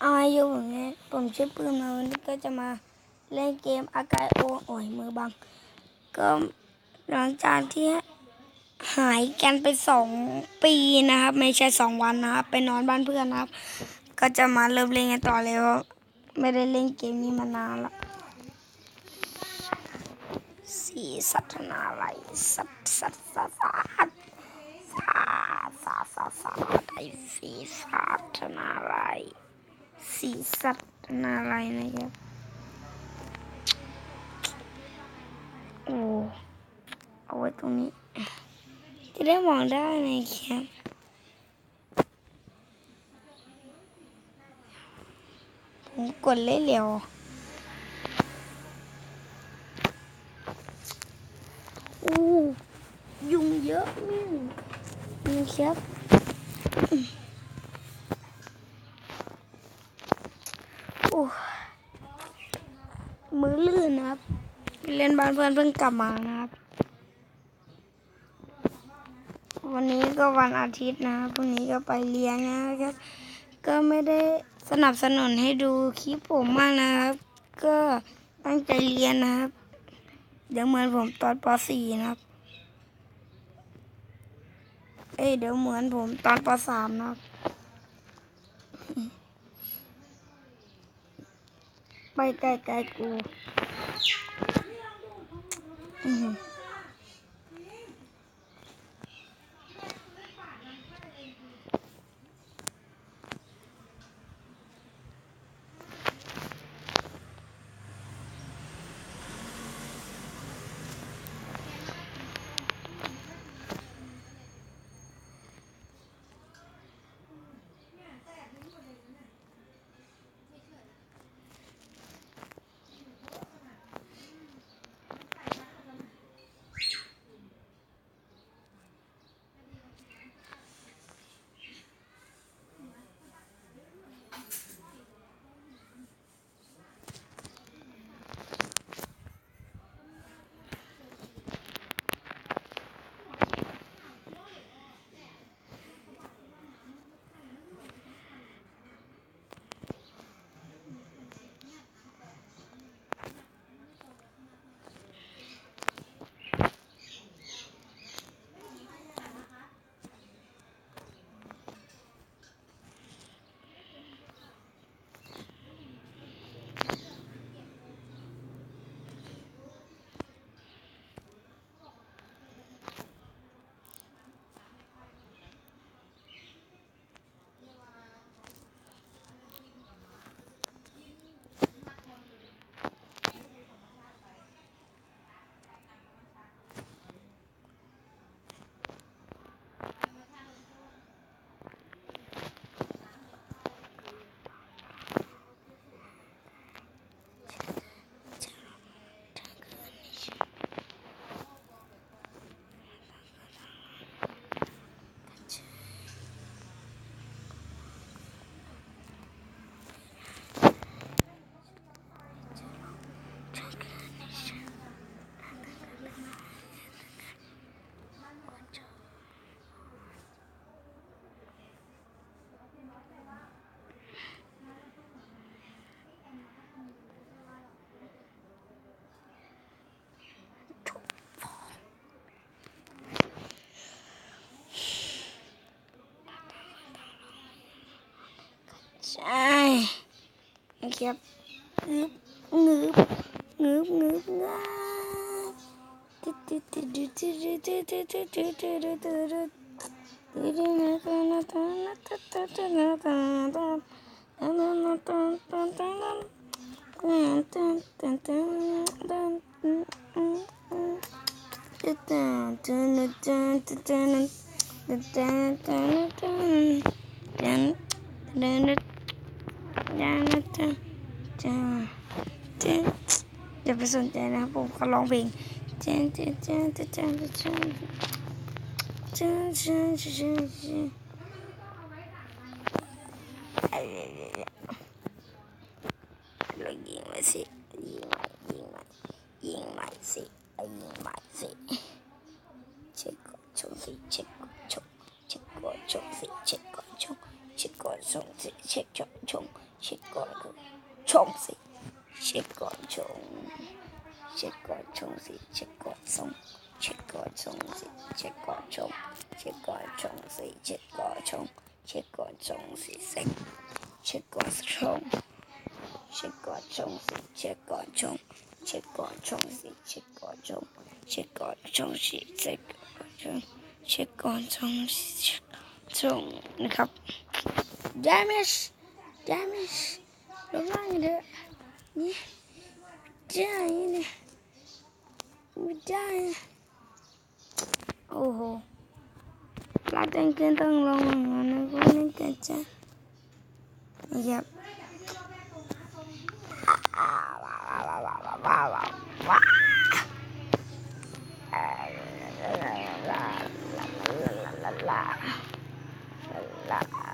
เอายุผมเนี่ยผมชื่อปื้มนะวันนี้ก็จะมาเล่นเกมอากาโอโอ้ยมือบัง ก็หลังจากที่หายกันไปสองปีนะครับ ไม่ใช่สองวันนะครับไปนอนบ้านเพื่อนนะครับ ก็จะมาเริ่มเล่นกันต่อเลยเพราะไม่ได้เล่นเกมนี้มานานละสีสัตนาอะไรสัตสัตสัตสัตสาสาสาสาไอสีสัตนาอะไร สีสัตนาอะไรนะครับ โอ้เอาไว้ตรงนี้ จะได้มองได้นะครับผมกดเล่นเร็วอู้ยุงเยอะนี่นี่ครับ อ้มือลื่นนะครับ เล่นบ้านเพื่อนเพิ่งกลับมานะครับ วันนี้ก็วันอาทิตย์นะครับพรุ่งนี้ก็ไปเรียนนะครับ ก็ไม่ได้สนับสนุนให้ดูคลิปผมมากนะครับ ก็ตั้งใจเรียนนะครับเดี๋ยวเหมือนผมตอนป .4 นะครับ เอ้ยเดี๋ยวเหมือนผมตอนป .3 นะครับ 拜拜ไกล นะครับงึบงึบงึบงึบงาตึ๊ดตึ๊ดตึ๊ดตึ๊ดตึ๊ดตึ๊ดตึ๊ดตึ๊ดตึ๊ดตึ๊ดตึ๊ดตึ๊ด จนะจ๊ะจ๊ะจ๊ะอย่าไปสนใจนะครับผมเขาร้องเพลงเจนเจนเจนเจนเจนเจนเจนเจนเจนเจนเจนเรายิงมาสิยิงม่ยิงม่ยิงม่สิยิงม่สิเช็คก่อนชงสิเช็คก่อนชงเช็คก่อนชงสิเช็คก่อนชงเช็คก่อนชงสิเช็คก่อนชง 切个虫子切个虫子切个虫子切个虫子切个虫子切个虫子切个虫子切个虫子切个虫子切个虫子切个虫子切个虫子切个虫子切个虫子切个虫子切个虫子切个虫子切个虫子你看 gelmiş. Roman gibi. jangan ini. yine. Bir tane. Oho. Zaten kentang roman. Ana kone kaca. Yap. La la la la la la la la